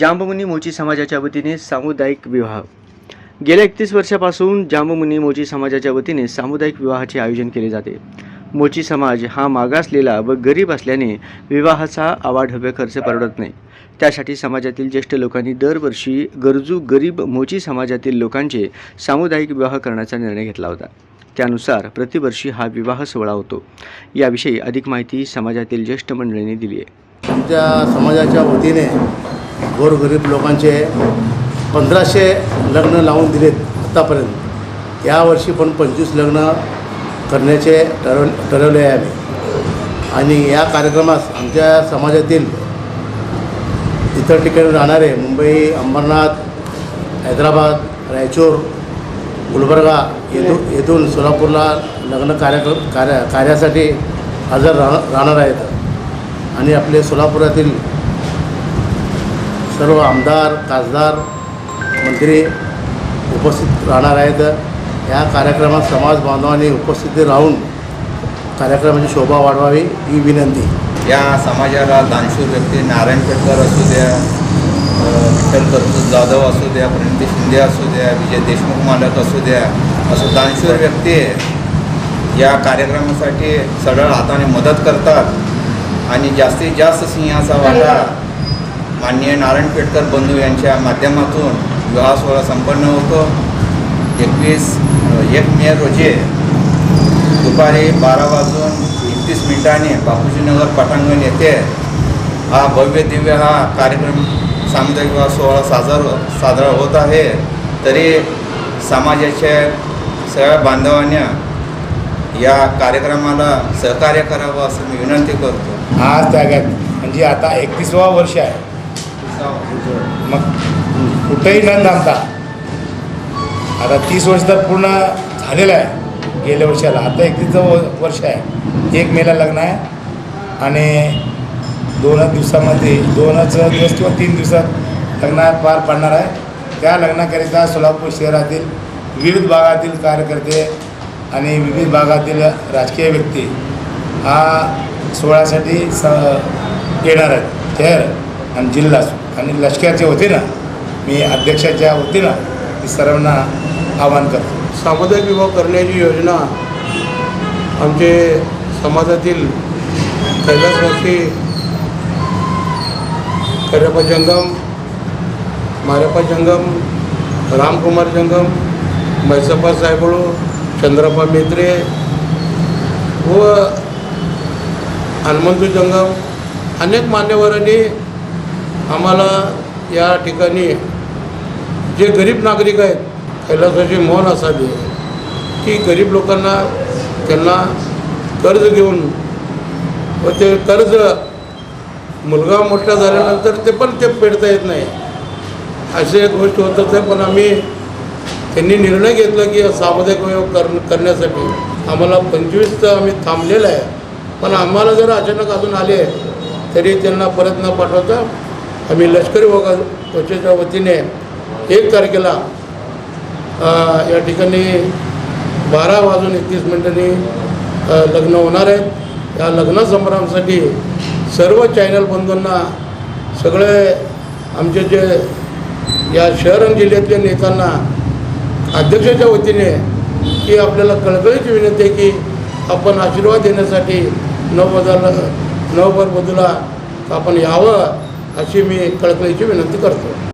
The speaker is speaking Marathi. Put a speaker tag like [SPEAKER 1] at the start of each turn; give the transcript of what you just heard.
[SPEAKER 1] जांबमुनी मोची समाजाच्या वतीने सामुदायिक विवाह. गेल्या एकतीस वर्षापासून जांबमुनी मोची समाजाच्या वतीने सामुदायिक विवाहाचे आयोजन केले जाते. मोची समाज हा मागासलेला व गरीब असल्याने विवाहाचा आवाढव्य खर्च परवडत नाही. त्यासाठी समाजातील ज्येष्ठ लोकांनी दरवर्षी गरजू गरीब मोची समाजातील लोकांचे सामुदायिक विवाह करण्याचा निर्णय घेतला होता. त्यानुसार प्रतिवर्षी हा विवाह सोहळा होतो. याविषयी अधिक माहिती समाजातील ज्येष्ठ मंडळींनी दिली आहे.
[SPEAKER 2] आमच्या समाजाच्या वतीने गोरगरीब लोकांचे पंधराशे लग्न लावून दिलेत आत्तापर्यंत यावर्षी पण पंचवीस लग्न करण्याचे ठरव ठरवले आहे आम्ही. आणि या कार्यक्रमास आमच्या समाजातील इतर ठिकाणी राहणारे मुंबई अंबरनाथ हैदराबाद रायचूर गुलबर्गा येथून येथून सोलापूरला लग्न कार्यक्रम कार्य कार्यासाठी हजर राह राहणार आहेत. आणि आपले सोलापुरातील सर्व आमदार खासदार मंत्री उपस्थित राहणार आहेत. या कार्यक्रमात समाज बांधवांनी उपस्थिती राहून कार्यक्रमाची शोभा वाढवावी ही विनंती.
[SPEAKER 3] या समाजाला दानशूर व्यक्ती नारायण पेटकर असू द्या विठ्ठल करतूर जाधव असू द्या प्रणिती शिंदे असू द्या विजय देशमुख मालक असू द्या असं दानशूर व्यक्ती या कार्यक्रमासाठी सरळ हाताने मदत करतात. आणि जास्तीत जास्त सिंहाचा वाटा माननीय नारायण पेटकर बंधू यांच्या माध्यमातून विवाह सोहळा संपन्न होतो. एकवीस एक मे रोजी दुपारी बारा वाजून एकतीस मिनिटांनी बापूजीनगर पटांगण येथे हा भव्य दिव्य हा कार्यक्रम सामुदायिक विवाह सोहळा साजर हो-, साजरा होत आहे. तरी समाजाच्या सगळ्या बांधवांनी या कार्यक्रमाला सहकार्य करावं असं मी विनंती करतो.
[SPEAKER 4] आज त्यागात. म्हणजे आता एकतीसवा वर्ष आहे. मग कुठेही न थांबता आता तीस वर्ष तर पूर्ण झालेलं आहे. गेल्या वर्षाला आता एकतीसचं व- वर्ष आहे. एक मेला लग्न आहे. आणि दोनच दिवसामध्ये दोनच दिवस किंवा तीन दिवसात लग्न पार पाडणार आहे. त्या लग्नाकरिता सोलापूर शहरातील विविध भागातील कार्यकर्ते आणि विविध भागातील राजकीय व्यक्ती हा सोहळ्यासाठी स येणार आहेत. शहर आणि जिल्हा आणि लष्कराच्या वतीनं मी अध्यक्षाच्या वतीनं मी सर्वांना आवाहन करतो.
[SPEAKER 5] सामुदायिक विवाह करण्याची योजना आमचे समाजातील कैलासवासी करेपा जंगम मारेपा जंगम रामकुमार जंगम मैसप्पा साहेबळू चंद्रप्पा मेत्रे व हनुमंतू जंगम अनेक मान्यवरांनी आम्हाला या ठिकाणी जे गरीब नागरिक आहेत कैलासाची मोहन असावी की गरीब लोकांना त्यांना कर्ज घेऊन व ते कर्ज मुलगा मोठा झाल्यानंतर ते पण ते फेडता येत नाही. अशी एक गोष्ट होत होते पण आम्ही त्यांनी निर्णय घेतला की सामुदायिक उपयोग कर करण्यासाठी आम्हाला पंचवीस तर आम्ही थांबलेलं आहे. पण आम्हाला जर अचानक अजून आले तरी त्यांना परत न पाठवता आम्ही लष्करी वगा त्वचेच्या वतीने एक तारखेला या ठिकाणी बारा वाजून एकतीस मिनिटांनी लग्न होणार आहेत. या लग्न समारंभासाठी सर्व चॅनल बंधूंना सगळे आमचे जे या शहर आणि जिल्ह्यातल्या नेत्यांना अध्यक्षाच्या वतीने की आपल्याला कळकळीची विनंती आहे की आपण आशीर्वाद देण्यासाठी नववधाला नवबर वधूला आपण यावं. अशी मी कळकळीची विनंती करतो.